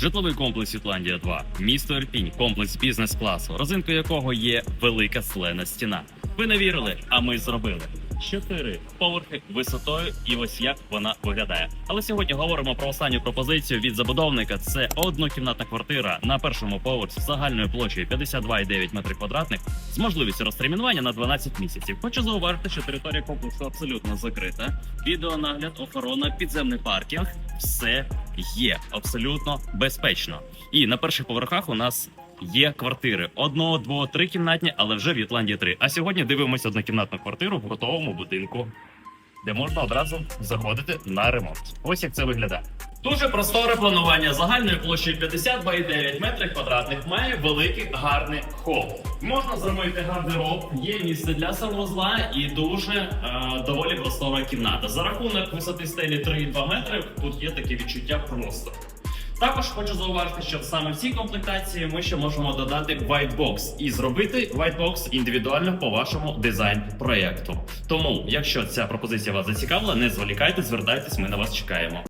Житловий комплекс Світландія 2, місто Ірпінь, комплекс бізнес-класу, розинкою якого є велика селена стіна. Ви не вірили, а ми зробили. Чотири поверхи висотою, і ось як вона виглядає. Але сьогодні говоримо про останню пропозицію від забудовника. Це однокімнатна квартира на першому поверсі загальною площею 52,9 метрів квадратних з можливістю розтермінування на 12 місяців. Хочу зауважити, що територія комплексу абсолютно закрита. Відеонагляд, охорона, підземний паркінг все є абсолютно безпечно. І на перших поверхах у нас є квартири одного, двох, три кімнатні, але вже в Ітландії три. А сьогодні дивимося однокімнатну квартиру в готовому будинку, де можна одразу заходити на ремонт. Ось як це виглядає. Дуже просторе планування загальною площею 52,9 метрів квадратних має великий гарний хол. Можна зробити гардероб, є місце для санвузла і дуже е, доволі простора кімната. За рахунок висоти стелі 3,2 метри тут є таке відчуття просто. Також хочу зауважити, що саме в цій комплектації ми ще можемо додати box і зробити box індивідуально по вашому дизайн проєкту. Тому, якщо ця пропозиція вас зацікавила, не зволікайте, звертайтесь, ми на вас чекаємо.